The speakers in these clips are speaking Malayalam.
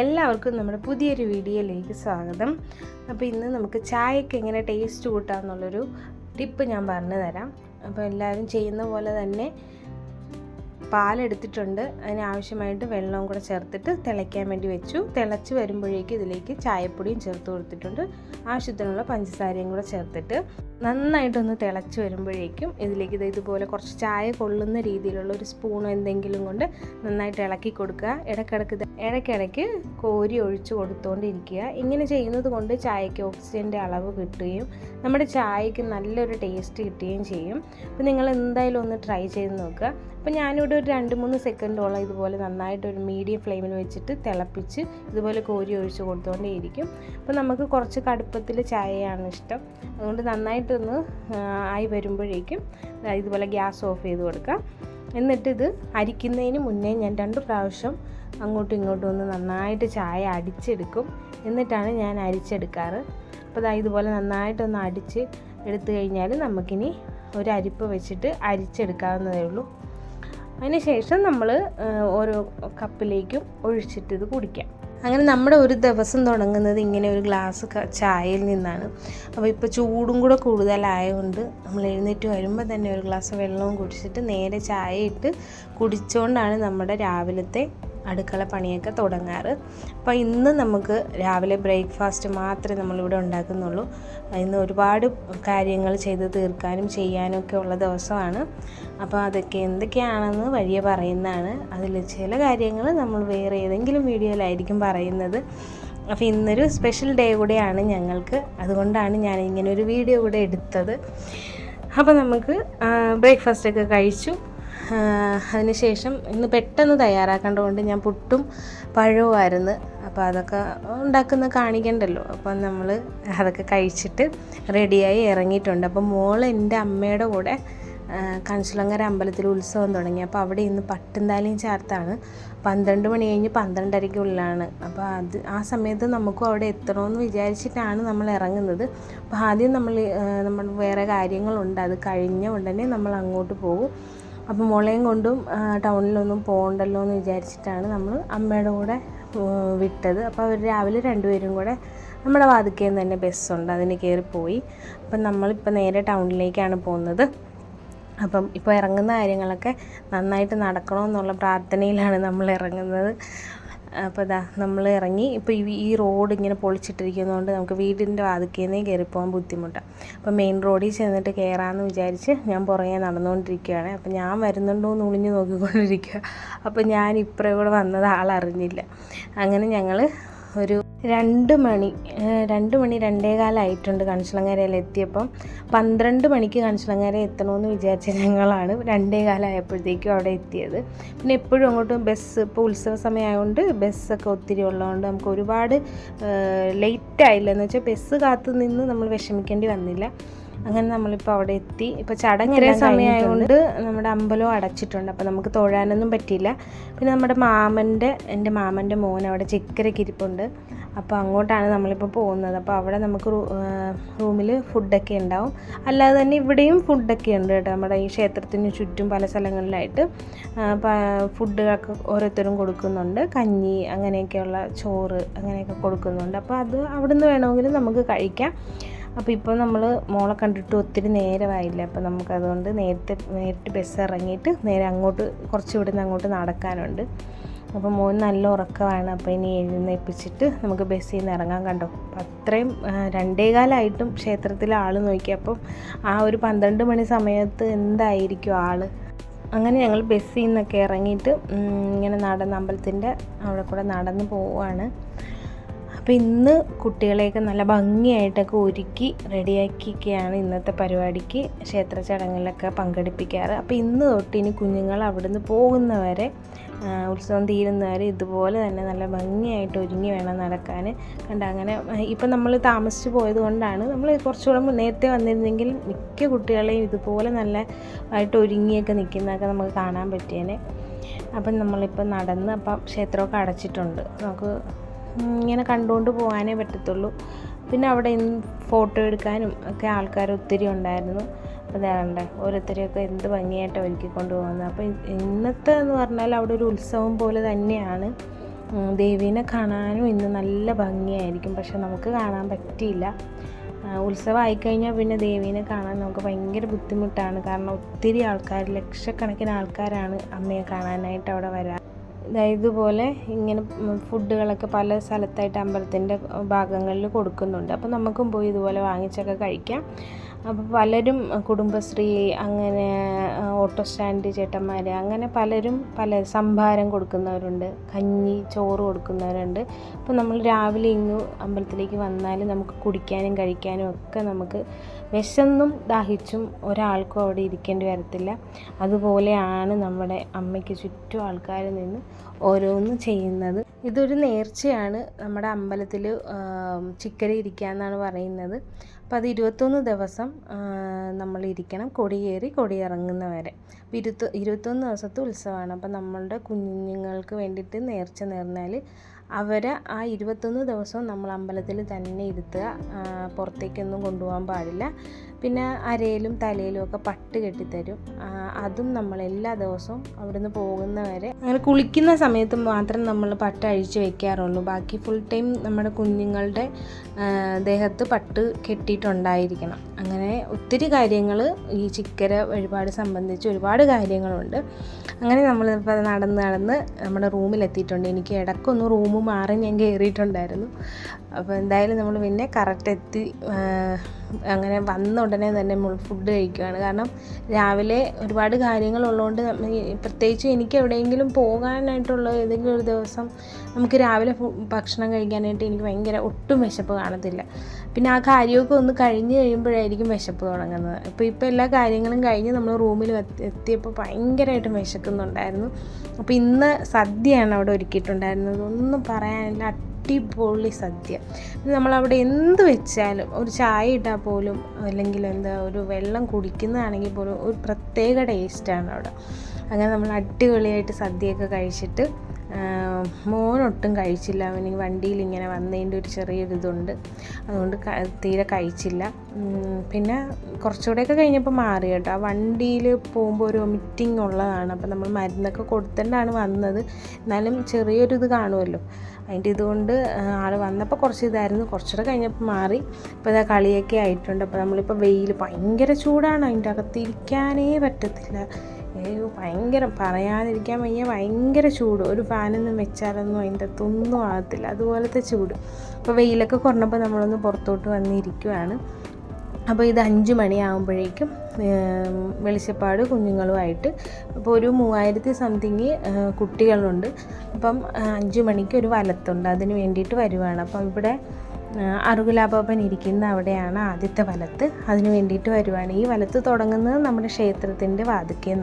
എല്ലാവർക്കും നമ്മുടെ പുതിയൊരു വീഡിയോയിലേക്ക് സ്വാഗതം. അപ്പോൾ ഇന്ന് നമുക്ക് ചായക്ക് എങ്ങനെ ടേസ്റ്റ് കൂട്ടാമെന്നുള്ളൊരു ടിപ്പ് ഞാൻ പറഞ്ഞു തരാം. അപ്പോൾ എല്ലാവരും ചെയ്യുന്ന പോലെ തന്നെ പാലെടുത്തിട്ടുണ്ട്. അതിനാവശ്യമായിട്ട് വെള്ളവും കൂടെ ചേർത്തിട്ട് തിളയ്ക്കാൻ വേണ്ടി വെച്ചു. തിളച്ച് വരുമ്പോഴേക്കും ഇതിലേക്ക് ചായപ്പൊടിയും ചേർത്ത് കൊടുത്തിട്ടുണ്ട്. ആവശ്യത്തിനുള്ള പഞ്ചസാരയും കൂടെ ചേർത്തിട്ട്. നന്നായിട്ടൊന്ന് തിളച്ച് വരുമ്പോഴേക്കും ഇതിലേക്ക് ഇത് ഇതുപോലെ കുറച്ച് ചായ കൊള്ളുന്ന രീതിയിലുള്ള ഒരു സ്പൂണോ എന്തെങ്കിലും കൊണ്ട് നന്നായിട്ട് ഇളക്കി കൊടുക്കുക. ഇടയ്ക്കിടയ്ക്ക് ഇടയ്ക്കിടയ്ക്ക് കോരി ഒഴിച്ച് കൊടുത്തുകൊണ്ടിരിക്കുക ഇങ്ങനെ ചെയ്യുന്നത് കൊണ്ട് ചായക്ക് ഓക്സിജന്റെ അളവ് കിട്ടുകയും നമ്മുടെ ചായയ്ക്ക് നല്ലൊരു ടേസ്റ്റ് കിട്ടുകയും ചെയ്യും. അപ്പോൾ നിങ്ങൾ എന്തായാലും ഒന്ന് ട്രൈ ചെയ്ത് നോക്കുക. അപ്പോൾ ഞാനിവിടെ ഒരു രണ്ട് മൂന്ന് സെക്കൻഡോളം ഇതുപോലെ നന്നായിട്ട് ഒരു മീഡിയം ഫ്ലെയിമിൽ വെച്ചിട്ട് തിളപ്പിച്ച് ഇതുപോലെ കോരി ഒഴിച്ച് കൊടുത്തുകൊണ്ടേയിരിക്കും അപ്പോൾ നമുക്ക് കുറച്ച് കടുപ്പത്തിൽ ചായയാണ് ഇഷ്ടം. അതുകൊണ്ട് നന്നായിട്ടൊന്ന് ആ, ആയി വരുമ്പോഴേക്കും ഇതുപോലെ ഗ്യാസ് ഓഫ് ചെയ്ത് കൊടുക്കുക. എന്നിട്ട് ഇത് അരിക്കുന്നതിന് മുന്നേ ഞാൻ രണ്ട് പ്രാവശ്യം അങ്ങോട്ടും ഇങ്ങോട്ടും ഒന്ന് നന്നായിട്ട് ചായ അടിച്ചെടുക്കും. എന്നിട്ടാണ് ഞാൻ അരിച്ചെടുക്കാറ്. അപ്പോൾ ദാ ഇതുപോലെ നന്നായിട്ടൊന്ന് അടിച്ച് എടുത്തു കഴിഞ്ഞാൽ നമുക്കിനി ഒരു അരിപ്പ് വെച്ചിട്ട് അരിച്ചെടുക്കാവുന്നതേ ഉള്ളൂ. അതിനുശേഷം നമ്മൾ ഓരോ കപ്പിലേക്കും ഒഴിച്ചിട്ട് ഇത് കുടിക്കാം. അങ്ങനെ നമ്മുടെ ഒരു ദിവസം തുടങ്ങുന്നത് ഇങ്ങനെ ഒരു ഗ്ലാസ് ചായയിൽ നിന്നാണ്. അപ്പോൾ ഇപ്പോൾ ചൂടും കൂടെ കൂടുതലായതുകൊണ്ട് നമ്മൾ എഴുന്നേറ്റ് വരുമ്പോൾ തന്നെ ഒരു ഗ്ലാസ് വെള്ളവും കുടിച്ചിട്ട് നേരെ ചായ ഇട്ട് കുടിച്ചുകൊണ്ടാണ് നമ്മുടെ രാവിലത്തെ അടുക്കള പണിയൊക്കെ തുടങ്ങാറ്. അപ്പോൾ ഇന്ന് നമുക്ക് രാവിലെ ബ്രേക്ക്ഫാസ്റ്റ് മാത്രമേ നമ്മളിവിടെ ഉണ്ടാക്കുന്നുള്ളൂ. ഇന്ന് ഒരുപാട് കാര്യങ്ങൾ ചെയ്ത് തീർക്കാനും ചെയ്യാനും ഒക്കെ ഉള്ള ദിവസമാണ്. അപ്പോൾ അതൊക്കെ എന്തൊക്കെയാണെന്ന് വഴിയെ പറയുന്നതാണ്. അതിൽ ചില കാര്യങ്ങൾ നമ്മൾ വേറെ ഏതെങ്കിലും വീഡിയോയിലായിരിക്കും പറയുന്നത്. അപ്പോൾ ഇന്നൊരു സ്പെഷ്യൽ ഡേ കൂടെയാണ് ഞങ്ങൾക്ക്. അതുകൊണ്ടാണ് ഞാൻ ഇങ്ങനെ ഒരു വീഡിയോ കൂടെ എടുത്തത്. അപ്പോൾ നമുക്ക് ബ്രേക്ക്ഫാസ്റ്റ് ഒക്കെ കഴിച്ചു. അതിനുശേഷം ഇന്ന് പെട്ടെന്ന് തയ്യാറാക്കേണ്ടതുകൊണ്ട് ഞാൻ പുട്ടും പഴവുമായിരുന്നു അപ്പോൾ അതൊക്കെ ഉണ്ടാക്കുന്ന കാണിക്കണ്ടല്ലോ. അപ്പം നമ്മൾ അതൊക്കെ കഴിച്ചിട്ട് റെഡിയായി ഇറങ്ങിയിട്ടുണ്ട്. അപ്പോൾ മോൾ എന്റെ അമ്മയുടെ കൂടെ കൺസുളങ്ങര അമ്പലത്തിൽ ഉത്സവം തുടങ്ങി. അപ്പോൾ അവിടെ ഇന്ന് പട്ടുംതാലിയും ചേർത്താണ്. പന്ത്രണ്ട് മണി കഴിഞ്ഞ് പന്ത്രണ്ടരയ്ക്കുള്ളിലാണ് അപ്പോൾ അത് ആ സമയത്ത് നമുക്കും അവിടെ എത്തണമെന്ന് വിചാരിച്ചിട്ടാണ് നമ്മൾ ഇറങ്ങുന്നത്. അപ്പോൾ ആദ്യം നമ്മൾ നമ്മൾ വേറെ കാര്യങ്ങളുണ്ട്. അത് കഴിഞ്ഞ ഉടനെ നമ്മൾ അങ്ങോട്ട് പോകും. അപ്പോൾ മോളെയും കൊണ്ടും ടൗണിലൊന്നും പോകണ്ടല്ലോ എന്ന് വിചാരിച്ചിട്ടാണ് നമ്മൾ അമ്മയുടെ കൂടെ വിട്ടത്. അപ്പോൾ അവർ രാവിലെ രണ്ടുപേരും കൂടെ നമ്മുടെ വാതിക്കയിൽ തന്നെ ബസ്സുണ്ട്. അതിന് കയറി പോയി അപ്പം നമ്മളിപ്പോൾ നേരെ ടൗണിലേക്കാണ് പോകുന്നത്. അപ്പം ഇപ്പോൾ ഇറങ്ങുന്ന കാര്യങ്ങളൊക്കെ നന്നായിട്ട് നടക്കണമെന്നുള്ള പ്രാർത്ഥനയിലാണ് നമ്മൾ ഇറങ്ങുന്നത്. അപ്പോൾ ഇതാ നമ്മൾ ഇറങ്ങി. ഇപ്പോൾ ഈ റോഡ് ഇങ്ങനെ പൊളിച്ചിട്ടിരിക്കുന്നതുകൊണ്ട് നമുക്ക് വീടിന്റെ വാതിക്കേന്നേ കയറി പോകാൻ ബുദ്ധിമുട്ടാണ് അപ്പോൾ മെയിൻ റോഡിൽ ചെന്നിട്ട് കയറാമെന്ന് വിചാരിച്ച് ഞാൻ പുറകെ നടന്നുകൊണ്ടിരിക്കുകയാണ് അപ്പോൾ ഞാൻ വരുന്നുണ്ടോ എന്ന് ഒളിഞ്ഞു നോക്കിക്കൊണ്ടിരിക്കുക അപ്പോൾ ഞാൻ ഇപ്പുറം ഇവിടെ വന്നത് ആളറിഞ്ഞില്ല. അങ്ങനെ ഞങ്ങൾ ഒരു രണ്ട് മണി രണ്ട് മണി രണ്ടേ കാലമായിട്ടുണ്ട് കണിച്ചിളങ്ങരയിൽ എത്തിയപ്പം. പന്ത്രണ്ട് മണിക്ക് കണിച്ചിളങ്ങര എത്തണമെന്ന് വിചാരിച്ച ഞങ്ങളാണ് രണ്ടേ കാലമായപ്പോഴത്തേക്കും അവിടെ എത്തിയത്. പിന്നെ എപ്പോഴും അങ്ങോട്ട് ബസ് ഇപ്പോൾ ഉത്സവ സമയമായതുകൊണ്ട് ബസ്സൊക്കെ ഒത്തിരി ഉള്ളതുകൊണ്ട് നമുക്ക് ഒരുപാട് ലേറ്റ് ആയില്ല എന്ന് വെച്ചാൽ ബസ് കാത്തു നിന്ന് നമ്മൾ വിഷമിക്കേണ്ടി വന്നില്ല. അങ്ങനെ നമ്മളിപ്പോൾ അവിടെ എത്തി. ഇപ്പോൾ ചടങ്ങ് സമയമായതുകൊണ്ട് നമ്മുടെ അമ്പലവും അടച്ചിട്ടുണ്ട്. അപ്പോൾ നമുക്ക് തൊഴാനൊന്നും പറ്റിയില്ല. പിന്നെ നമ്മുടെ മാമന്റെ എന്റെ മാമന്റെ മോൻ അവിടെ ചിക്കരയ്ക്ക് ഇരിപ്പുണ്ട് അപ്പോൾ അങ്ങോട്ടാണ് നമ്മളിപ്പോൾ പോകുന്നത്. അപ്പോൾ അവിടെ നമുക്ക് റൂമിൽ ഫുഡൊക്കെ ഉണ്ടാവും. അല്ലാതെ തന്നെ ഇവിടെയും ഫുഡൊക്കെ ഉണ്ട് കേട്ടോ. നമ്മുടെ ഈ ക്ഷേത്രത്തിന് ചുറ്റും പല സ്ഥലങ്ങളിലായിട്ട് ഫുഡുകളൊക്കെ ഓരോരുത്തരും കൊടുക്കുന്നുണ്ട്. കഞ്ഞി അങ്ങനെയൊക്കെയുള്ള ചോറ് അങ്ങനെയൊക്കെ കൊടുക്കുന്നുണ്ട്. അപ്പോൾ അത് അവിടുന്ന് വേണമെങ്കിലും നമുക്ക് കഴിക്കാം. അപ്പോൾ ഇപ്പോൾ നമ്മൾ മോളെ കണ്ടിട്ട് ഒത്തിരി നേരമായില്ല? അപ്പോൾ നമുക്കതുകൊണ്ട് നേരത്തെ നേരിട്ട് ബസ് ഇറങ്ങിയിട്ട് നേരെ അങ്ങോട്ട് കുറച്ച് ഇവിടുന്ന് അങ്ങോട്ട് നടക്കാനുണ്ട്. അപ്പോൾ മോൻ നല്ല ഉറക്കമാണ്. അപ്പോൾ ഇനി എഴുന്നേൽപ്പിച്ചിട്ട് നമുക്ക് ബസ്സിൽ നിന്ന് ഇറങ്ങാൻ കണ്ടോ? അപ്പം അത്രയും രണ്ടേകാലായിട്ടും ക്ഷേത്രത്തിൽ ആൾ നോക്കിയപ്പം ആ ഒരു പന്ത്രണ്ട് മണി സമയത്ത് എന്തായിരിക്കും ആൾ അങ്ങനെ ഞങ്ങൾ ബസ്സിൽ നിന്നൊക്കെ ഇറങ്ങിയിട്ട് ഇങ്ങനെ നടന്ന് അമ്പലത്തിന്റെ അവിടെ കൂടെ നടന്ന് പോവുകയാണ്. അപ്പോൾ ഇന്ന് കുട്ടികളെയൊക്കെ നല്ല ഭംഗിയായിട്ടൊക്കെ ഒരുക്കി റെഡിയാക്കിയൊക്കെയാണ് ഇന്നത്തെ പരിപാടിക്ക് ക്ഷേത്ര ചടങ്ങിലൊക്കെ പങ്കെടുപ്പിക്കാറ്. അപ്പോൾ ഇന്ന് തൊട്ട് ഇനി കുഞ്ഞുങ്ങൾ അവിടുന്ന് പോകുന്നവരെ ആ, ഉത്സവം തീരുന്നവരെ ഇതുപോലെ തന്നെ നല്ല ഭംഗിയായിട്ട് ഒരുങ്ങി വേണം നടക്കാൻ. കണ്ട അങ്ങനെ ഇപ്പം നമ്മൾ താമസിച്ച് പോയത് കൊണ്ടാണ് നമ്മൾ കുറച്ചുകൂടെ നേരത്തെ വന്നിരുന്നെങ്കിൽ മിക്ക കുട്ടികളെയും ഇതുപോലെ നല്ല ആയിട്ട് ഒരുങ്ങിയൊക്കെ നിൽക്കുന്നതൊക്കെ നമുക്ക് കാണാൻ പറ്റിയേനെ. അപ്പം നമ്മളിപ്പോൾ നടന്ന് അപ്പം ക്ഷേത്രമൊക്കെ അടച്ചിട്ടുണ്ട്. നമുക്ക് ഇങ്ങനെ കണ്ടുകൊണ്ട് പോകാനേ പറ്റത്തുള്ളൂ. പിന്നെ അവിടെ ഫോട്ടോ എടുക്കാനും ഒക്കെ ആൾക്കാർ ഒത്തിരി ഉണ്ടായിരുന്നു. അതാണ്ട് ഓരോരുത്തരെയൊക്കെ എന്ത് ഭംഗിയായിട്ട് ഒരുക്കിക്കൊണ്ട് പോകുന്നത്. അപ്പോൾ ഇന്നത്തെ എന്ന് പറഞ്ഞാൽ അവിടെ ഒരു ഉത്സവം പോലെ തന്നെയാണ്. ദേവീനെ കാണാനും ഇന്ന് നല്ല ഭംഗിയായിരിക്കും. പക്ഷെ നമുക്ക് കാണാൻ പറ്റിയില്ല. ഉത്സവം ആയിക്കഴിഞ്ഞാൽ കഴിഞ്ഞാൽ പിന്നെ ദേവീനെ കാണാൻ നമുക്ക് ഭയങ്കര ബുദ്ധിമുട്ടാണ്. കാരണം ഒത്തിരി ആൾക്കാർ ലക്ഷക്കണക്കിന് ആൾക്കാരാണ് അമ്മയെ കാണാനായിട്ട് അവിടെ വരാൻ ദാ ഇതുപോലെ ഇങ്ങനെ ഫുഡുകളൊക്കെ പല സ്ഥലത്തായിട്ട് അമ്പലത്തിന്റെ ഭാഗങ്ങളിൽ കൊടുക്കുന്നുണ്ട്. അപ്പോൾ നമുക്കും പോയി ഇതുപോലെ വാങ്ങിച്ചൊക്കെ കഴിക്കാം. അപ്പോൾ പലരും കുടുംബശ്രീ അങ്ങനെ ഓട്ടോ സ്റ്റാൻഡ് ചേട്ടന്മാർ അങ്ങനെ പലരും പല സംഭാരം കൊടുക്കുന്നവരുണ്ട്. കഞ്ഞി ചോറ് കൊടുക്കുന്നവരുണ്ട്. അപ്പോൾ നമ്മൾ രാവിലെ ഇങ്ങ് അമ്പലത്തിലേക്ക് വന്നാൽ നമുക്ക് കുടിക്കാനും കഴിക്കാനും ഒക്കെ നമുക്ക് വിശന്നും ദാഹിച്ചും ഒരാൾക്കും അവിടെ ഇരിക്കേണ്ടി വരത്തില്ല. അതുപോലെയാണ് നമ്മുടെ അമ്മയ്ക്ക് ചുറ്റും ആൾക്കാർ നിന്ന് ഓരോന്ന് ചെയ്യുന്നത്. ഇതൊരു നേർച്ചയാണ് നമ്മുടെ അമ്പലത്തിൽ ചിക്കരി ഇരിക്കുക എന്നാണ് പറയുന്നത്. അപ്പോൾ അത് ഇരുപത്തൊന്ന് ദിവസം നമ്മൾ ഇരിക്കണം. കൊടിയേറി കൊടിയിറങ്ങുന്ന വരെ അപ്പോൾ ഇരുപത്തി ഇരുപത്തൊന്ന് ദിവസത്തെ ഉത്സവമാണ്. അപ്പോൾ നമ്മളുടെ കുഞ്ഞുങ്ങൾക്ക് വേണ്ടിയിട്ട് നേർച്ച നേർന്നാൽ അവരെ ആ ഇരുപത്തൊന്ന് ദിവസവും നമ്മൾ അമ്പലത്തിൽ തന്നെ ഇരുത്തുക. പുറത്തേക്കൊന്നും കൊണ്ടുപോകാൻ പാടില്ല. പിന്നെ അരയിലും തലയിലും ഒക്കെ പട്ട് കെട്ടിത്തരും. അതും നമ്മൾ എല്ലാ ദിവസവും അവിടുന്ന് പോകുന്നവരെ അങ്ങനെ കുളിക്കുന്ന സമയത്ത് മാത്രം നമ്മൾ പട്ട് അഴിച്ചു വെക്കാറുള്ളൂ. ബാക്കി ഫുൾ ടൈം നമ്മുടെ കുഞ്ഞുങ്ങളുടെ ദേഹത്ത് പട്ട് കെട്ടിയിട്ടുണ്ടായിരിക്കണം. അങ്ങനെ ഒത്തിരി കാര്യങ്ങൾ ഈ ചിക്കര വഴിപാട് സംബന്ധിച്ച് ഒരുപാട് കാര്യങ്ങളുണ്ട്. അങ്ങനെ നമ്മൾ ഇപ്പോൾ നടന്ന് നടന്ന് നമ്മുടെ റൂമിലെത്തിയിട്ടുണ്ട് എനിക്ക് ഇടയ്ക്കൊന്ന് റൂം മാറി ഞാൻ കയറിയിട്ടുണ്ടായിരുന്നു അപ്പോൾ എന്തായാലും നമ്മൾ പിന്നെ കറക്റ്റ് എത്തി അങ്ങനെ വന്ന ഉടനെ തന്നെ നമ്മൾ ഫുഡ് കഴിക്കുകയാണ്. കാരണം രാവിലെ ഒരുപാട് കാര്യങ്ങളുള്ളതുകൊണ്ട് പ്രത്യേകിച്ച് എനിക്ക് എവിടെയെങ്കിലും പോകാനായിട്ടുള്ള ഏതെങ്കിലും ഒരു ദിവസം നമുക്ക് രാവിലെ ഭക്ഷണം കഴിക്കാനായിട്ട് എനിക്ക് ഭയങ്കര ഒട്ടും വിശപ്പ് കാണത്തില്ല. പിന്നെ ആ കാര്യമൊക്കെ ഒന്ന് കഴിഞ്ഞ് കഴിയുമ്പോഴായിരിക്കും വിശപ്പ് തുടങ്ങുന്നത്. അപ്പോൾ ഇപ്പോൾ എല്ലാ കാര്യങ്ങളും കഴിഞ്ഞ് നമ്മൾ റൂമിൽ എത്തിയപ്പോൾ ഭയങ്കരമായിട്ടും വിശക്കുന്നുണ്ടായിരുന്നു. അപ്പോൾ ഇന്ന് സദ്യയാണ് അവിടെ ഒരുക്കിയിട്ടുണ്ടായിരുന്നത്. ഒന്നും പറയാനില്ല. അടിപൊളി സദ്യ. നമ്മളവിടെ എന്ത് വെച്ചാലും ഒരു ചായ ഇട്ടാൽ പോലും അല്ലെങ്കിൽ എന്താ ഒരു വെള്ളം കുടിക്കുന്നതാണെങ്കിൽ പോലും ഒരു പ്രത്യേക ടേസ്റ്റാണ് അവിടെ. അങ്ങനെ നമ്മൾ അടിപൊളിയായിട്ട് സദ്യയൊക്കെ കഴിച്ചിട്ട് മോനൊട്ടും കഴിച്ചില്ല. അവന് വണ്ടിയിൽ ഇങ്ങനെ വന്നതിന്റെ ഒരു ചെറിയൊരു ഇതുണ്ട്. അതുകൊണ്ട് തീരെ കഴിച്ചില്ല. പിന്നെ കുറച്ചുകൂടെയൊക്കെ കഴിഞ്ഞപ്പോൾ മാറി കേട്ടോ. ആ വണ്ടിയിൽ പോകുമ്പോൾ ഒരു വൊമിറ്റിംഗ് ഉള്ളതാണ്. അപ്പോൾ നമ്മൾ മരുന്നൊക്കെ കൊടുത്തിട്ടാണ് വന്നത്. എന്നാലും ചെറിയൊരു ഇത് കാണുമല്ലോ. അതിന്റെ ഇതുകൊണ്ട് ആൾ വന്നപ്പോൾ കുറച്ച് ഇതായിരുന്നു. കുറച്ചുകൂടെ കഴിഞ്ഞപ്പോൾ മാറി. ഇപ്പോൾ ഇതാ കളിയൊക്കെ ആയിട്ടുണ്ട്. അപ്പോൾ നമ്മളിപ്പോൾ വെയിൽ ഭയങ്കര ചൂടാണ്. അതിന്റെ അകത്തിരിക്കാനേ പറ്റത്തില്ല. അയ്യോ ഭയങ്കര പറയാതിരിക്കാൻ വയ്യ. ഭയങ്കര ചൂട്. ഒരു ഫാനൊന്നും വെച്ചാലൊന്നും അതിന്റെ അകത്തൊന്നും ആകത്തില്ല. അതുപോലത്തെ ചൂട്. അപ്പോൾ വെയിലൊക്കെ കുറഞ്ഞപ്പോൾ നമ്മളൊന്ന് പുറത്തോട്ട് വന്നിരിക്കുവാണ്. അപ്പോൾ ഇത് അഞ്ച് മണിയാകുമ്പോഴേക്കും വെളിച്ചപ്പാട് കുഞ്ഞുങ്ങളുമായിട്ട്. അപ്പോൾ ഒരു മൂവായിരത്തി സംതിങ് കുട്ടികളുണ്ട്. അപ്പം അഞ്ച് മണിക്ക് ഒരു വലത്തുണ്ട്. അതിന് വേണ്ടിയിട്ട് വരുവാണ്. അപ്പം ഇവിടെ ആ, അറുകുലാബാബൻ ഇരിക്കുന്ന അവിടെയാണ് ആദ്യത്തെ വലത്ത്. അതിന് വേണ്ടിയിട്ട് വരുവാണ്. ഈ വലത്ത് തുടങ്ങുന്നത് നമ്മുടെ ക്ഷേത്രത്തിന്റെ വാതിക്കൽ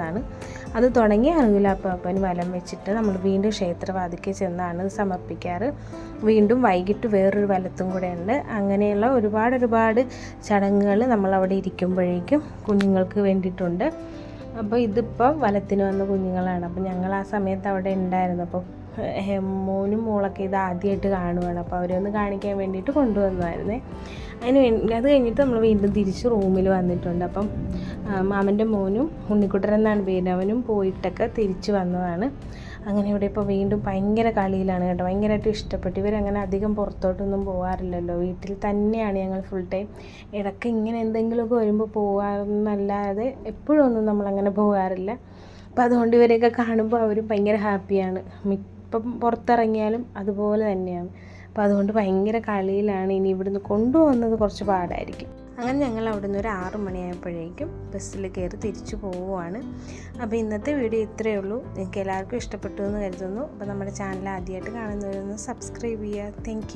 അത് തുടങ്ങി അറുകുലാഭവൻ വലം വെച്ചിട്ട് നമ്മൾ വീണ്ടും ക്ഷേത്രവാതിക്കൽ ചെന്നാണ് സമർപ്പിക്കാറ്. വീണ്ടും വൈകിട്ട് വേറൊരു വലത്തും കൂടെ ഉണ്ട് അങ്ങനെയുള്ള ഒരുപാട് ഒരുപാട് ചടങ്ങുകൾ നമ്മളവിടെ ഇരിക്കുമ്പോഴേക്കും കുഞ്ഞുങ്ങൾക്ക് വേണ്ടിയിട്ടുണ്ട്. അപ്പോൾ ഇതിപ്പോൾ വലത്തിന് വന്ന കുഞ്ഞുങ്ങളാണ്. അപ്പോൾ ഞങ്ങൾ ആ സമയത്ത് അവിടെ ഉണ്ടായിരുന്നു. അപ്പോൾ മോനും മോളൊക്കെ ഇത് ആദ്യമായിട്ട് കാണുവാണ്. അപ്പോൾ അവരെ ഒന്ന് കാണിക്കാൻ വേണ്ടിയിട്ട് കൊണ്ടുവന്നതായിരുന്നേ. അതിന് വേണ്ടി അത് കഴിഞ്ഞിട്ട് നമ്മൾ വീണ്ടും തിരിച്ച് റൂമിൽ വന്നിട്ടുണ്ട്. അപ്പം മാമന്റെ മോനും ഉണ്ണിക്കുട്ടൻ എന്നാണ് പേര്. അവനും പോയിട്ടൊക്കെ തിരിച്ച് വന്നതാണ്. അങ്ങനെ ഇവിടെ ഇപ്പോൾ വീണ്ടും ഭയങ്കര കളിയിലാണ് കേട്ടോ. ഭയങ്കരമായിട്ട് ഇഷ്ടപ്പെട്ടു. ഇവരങ്ങനെ അധികം പുറത്തോട്ടൊന്നും പോകാറില്ലല്ലോ വീട്ടിൽ തന്നെയാണ് ഞങ്ങൾ ഫുൾ ടൈം ഇടയ്ക്ക് ഇങ്ങനെ എന്തെങ്കിലുമൊക്കെ വരുമ്പോൾ പോകാമെന്നല്ലാതെ എപ്പോഴും ഒന്നും നമ്മളങ്ങനെ പോകാറില്ല അപ്പോൾ അതുകൊണ്ട് ഇവരെയൊക്കെ കാണുമ്പോൾ അവരും ഭയങ്കര ഹാപ്പിയാണ് ഇപ്പം പുറത്തിറങ്ങിയാലും അതുപോലെ തന്നെയാണ്. അപ്പോൾ അതുകൊണ്ട് ഭയങ്കര കളിയിലാണ് ഇനി ഇവിടുന്ന് കൊണ്ടുപോകുന്നത് കുറച്ച് പാടായിരിക്കും. അങ്ങനെ ഞങ്ങൾ അവിടുന്ന് ഒരു ആറ് മണിയായപ്പോഴേക്കും ബസ്സിൽ കയറി തിരിച്ചു പോവുകയാണ്. അപ്പോൾ ഇന്നത്തെ വീഡിയോ ഇത്രയേ ഉള്ളൂ. നിങ്ങൾക്ക് എല്ലാവർക്കും ഇഷ്ടപ്പെട്ടു എന്ന് കരുതുന്നു. അപ്പോൾ നമ്മുടെ ചാനൽ ആദ്യമായിട്ട് കാണുന്നവരൊന്ന് സബ്സ്ക്രൈബ് ചെയ്യുക. താങ്ക്